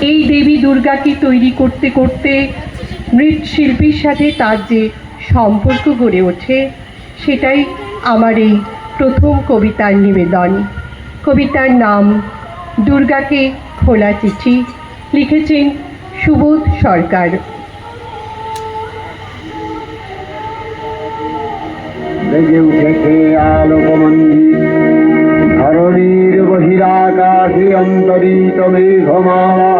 এই দেবী দুর্গাকে তৈরি করতে করতে মৃৎশিল্পীর সাথে তার যে সম্পর্ক গড়ে ওঠে, সেটাই আমার এই প্রথম কবিতার নিবেদন। কবিতার নাম দুর্গাকে খোলা চিঠি, লিখেছেন সুবোধ সরকার। উঠেছে অন্তরিত মেঘমালা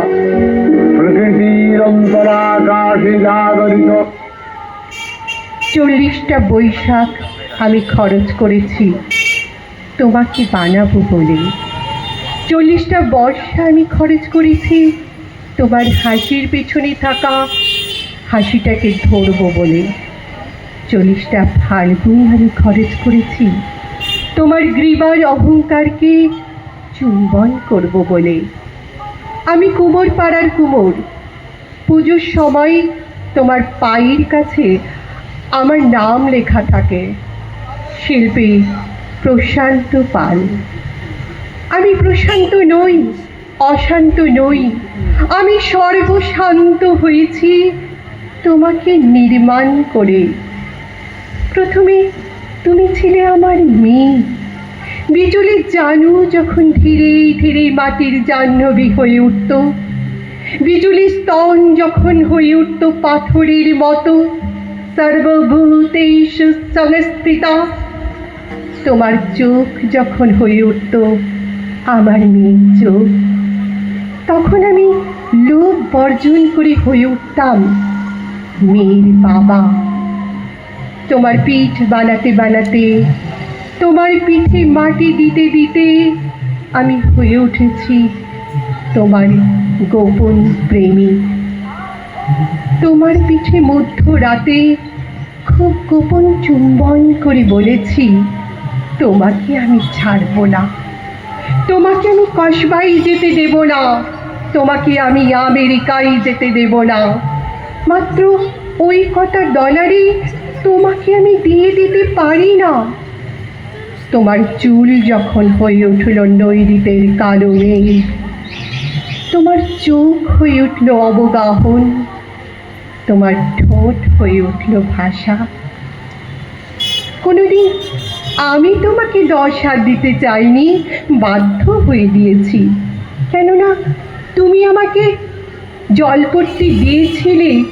প্রকৃতির অন্তরাকাশে জাগরিত চল্লিশটা বৈশাখ আমি খরচ করেছি, তোমাকে বানাবো বলে। চল্লিশটা বর্ষা আমি খরচ করেছি, তোমার হাসির পেছনে থাকা হাসিটাকে ধরবো বলে। চল্লিশটা ফাল্গুন আমি খরচ করেছি, তোমার গ্রীবার অহংকারকে চুম্বন করব বলে। আমি কুমোর পাড়ার কুমোর। পুজোর সময় তোমার পায়ের কাছে আমার নাম লেখা থাকে। শিল্পী প্রশান্ত পাল। আমি প্রশান্ত নই, অশান্ত নই। আমি সর্বশান্ত হয়েছি তোমাকে নির্মাণ করে। প্রথমে তুমি ছিলে আমার মেয়ে। বিজুলির জানু যখন ধীরে ধীরে মাটির জাহ্নবী হয়ে উঠত বিজুলি স্তন যখন হয়ে উঠত পাথরের মতো সর্বভূতেষু সংস্থিতা তোমার চোখ যখন হয়ে উঠত আমার মেয়ের চোখ, তখন আমি লোভ বর্জন করে হয়ে উঠতাম, মেয়ের বাবা। তোমার পিঠ বানাতে বানাতে তোমার পিঠে মাটি দিতে দিতে আমি হয়ে উঠেছি তোমার গোপন প্রেমী। তোমার পিঠে মধ্য রাতে খুব গোপন চুম্বন করে বলেছি, তোমাকে আমি ছাড়বো না। তোমাকে আমি কসবাই যেতে দেব না। তোমাকে আমি আমেরিকায় যেতে দেব না। মাত্র ওই কটা ডলারই তোমাকে আমি দিয়ে দিতে পারি না। তোমার চুল যখন হয়ে উঠল নৈরিতের কালো তোমার চোখ হয়ে উঠল অবগাহন, তোমার ঠোঁট হয়ে উঠল ভাষা। কোনোদিন আমি তোমাকে দশ হাত দিতে চাইনি, বাধ্য হয়ে দিয়েছি। কেননা তুমি আমাকে জল করতে দিয়েছিলে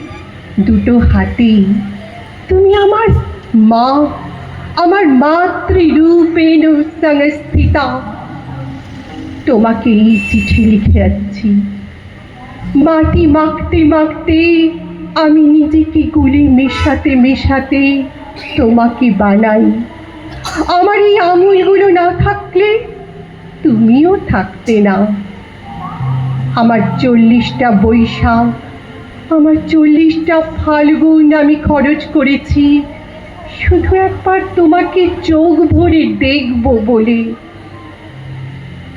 দুটো হাতেই। তুমি আমার মা আমার মাতৃরূপেণ সংস্থিতা। তোমাকে এই চিঠি লিখে যাচ্ছি মাটি মাখতে মাখতে, আমি নিজেকে গুলি মেশাতে মেশাতে তোমাকে বানাই। আমার এই আঙুলগুলো না থাকলে তুমিও থাকতে না। আমার চল্লিশটা বৈশাখ, আমার চল্লিশটা ফাল্গুন আমি খরচ করেছি। শুধু একবার তোমাকে চোখ ভরে দেখব বলে।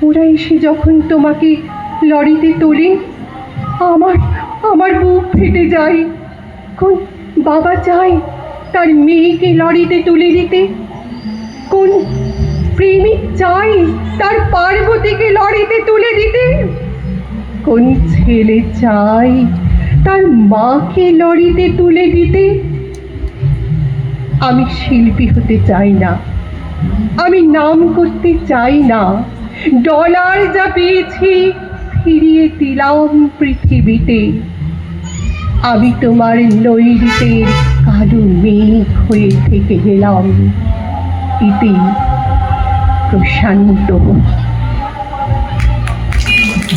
ওরা এসে যখন তোমাকে লরিতে তোলে, আমার আমার বুক ফেটে যায়। কোন বাবা চায় তার মেয়েকে লরিতে তুলে দিতে? কোন প্রেমিক চাই তার পার্বতীকে লরিতে তুলে দিতে? কোন ছেলে চাই তার মাকে লরিতে তুলে দিতে? আমি শিল্পী হতে চাই না। আমি নাম করতে চাই না। ডলার যা পেয়েছি, ফিরিয়ে দিলাম পৃথিবীতে। আমি তোমার নৈরিতের কালো মেঘ হয়ে থেকে গেলাম। ইতি প্রশান্ত।